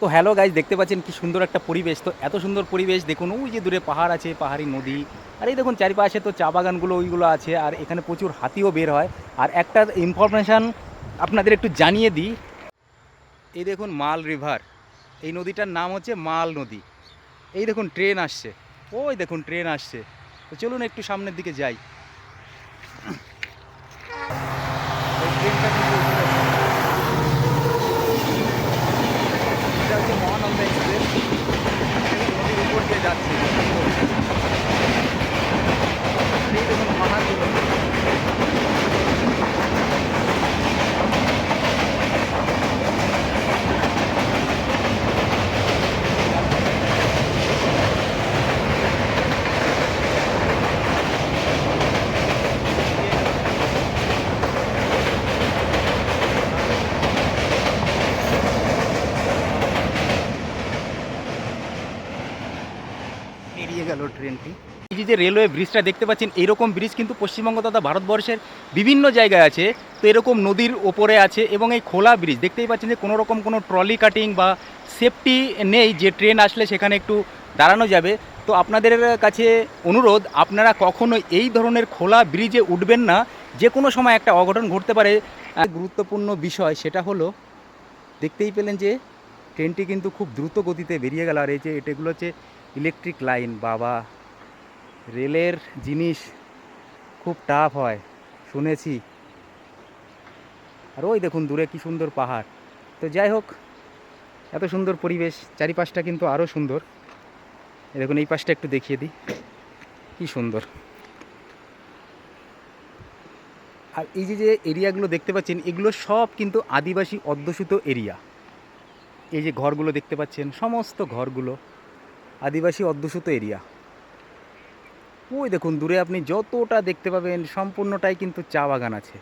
তো hello guys দেখতে পাচ্ছেন কি সুন্দর একটা পরিবেশ। তো এত সুন্দর পরিবেশ, দেখুন, ওই যে দূরে পাহাড় আছে, পাহাড়ি নদী। আর এই দেখুন, চারিপাশে তো চা বাগানগুলো, ওইগুলো আছে, আর এখানে প্রচুর হাতিও বের হয়। আর একটা ইনফরমেশান আপনাদের একটু জানিয়ে দিই। এই দেখুন, মাল রিভার এই নদীটার নাম হচ্ছে মাল নদী। এই দেখুন ট্রেন আসছে। ওই দেখুন ট্রেন আসছে। তো চলুন একটু সামনের দিকে যাই। ট্রেনটা কিন্তু এখানে আছে। এটা হচ্ছে মহানন্দা এক্সপ্রেস নদীর উপর দিয়ে যাচ্ছে এই দেখুন পাহাড়গুলো এড়িয়ে গেল ট্রেনটি। এই যে রেলওয়ে ব্রিজটা দেখতে পাচ্ছেন, এরকম ব্রিজ কিন্তু পশ্চিমবঙ্গ তথা ভারতবর্ষের বিভিন্ন জায়গায় আছে। তো এরকম নদীর ওপরে আছে এবং এই খোলা ব্রিজ, দেখতেই পাচ্ছেন যে কোনো রকম কোনো ট্রলি কাটিং বা সেফটি নেই যে ট্রেন আসলে সেখানে একটু দাঁড়ানো যাবে। তো আপনাদের কাছে অনুরোধ, আপনারা কখনো এই ধরনের খোলা ব্রিজে উঠবেন না। যে কোনো সময় একটা অঘটন ঘটতে পারে। গুরুত্বপূর্ণ বিষয় সেটা হলো, দেখতেই পেলেন যে ট্রেনটি কিন্তু খুব দ্রুত গতিতে বেরিয়ে গেল। আর এই যে এটাগুলো হচ্ছে ইলেকট্রিক লাইন বাবা। রেলের জিনিস খুব টাফ হয়, শুনেছি। আর ওই দেখুন, দূরে কি সুন্দর পাহাড়। তো যাই হোক, এত সুন্দর পরিবেশ, চারিপাশটা কিন্তু আরও সুন্দর। দেখুন, এই পাশটা একটু দেখিয়ে দিই। কি সুন্দর। আর এই যে যে এরিয়াগুলো দেখতে পাচ্ছেন, এগুলো সব কিন্তু আদিবাসী অধ্যুষিত এরিয়া এই যে ঘরগুলো দেখতে পাচ্ছেন, সমস্ত ঘরগুলো আদিবাসী অধ্যুষিত এরিয়া। ওই দেখুন, দূরে আপনি যতটা দেখতে পাবেন, সম্পূর্ণটাই কিন্তু চা বাগান আছে।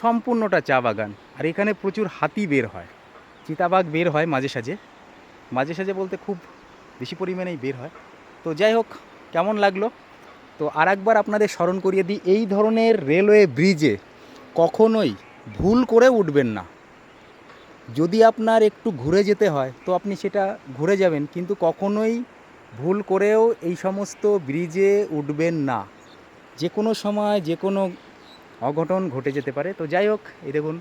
সম্পূর্ণটা চা বাগান। আর এখানে প্রচুর হাতি বের হয়। চিতাবাঘ বের হয় মাঝে সাঝে। মাঝে সাঝে বলতে খুব বেশি পরিমাণেই বের হয়। তো যাই হোক, কেমন লাগল? তো আর একবার আপনাদের স্মরণ করিয়ে দিই, এই ধরনের রেলওয়ে ব্রিজে কখনোই ভুল করে উঠবেন না। যদি আপনার একটু ঘুরে যেতে হয়, তো আপনি সেটা ঘুরে যাবেন, কিন্তু কখনোই ভুল করেও এই সমস্ত ব্রিজে উঠবেন না। যে কোনো সময় যে কোনো অঘটন ঘটে যেতে পারে। তো যাই হোক, এই দেখুন,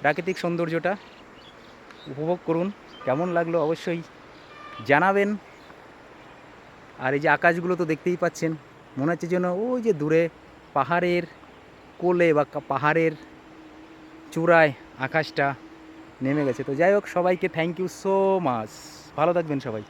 প্রাকৃতিক সৌন্দর্যটা উপভোগ করুন। কেমন লাগল অবশ্যই জানাবেন। আর এই যে আকাশগুলো তো দেখতেই পাচ্ছেন, মনে হচ্ছে যেন ওই যে দূরে পাহাড়ের কোলে বা পাহাড়ের চূড়ায় আকাশটা নেমে গেছে। তো যাই হোক সবাইকে থ্যাংক ইউ সো মাচ ভালো থাকবেন সবাই।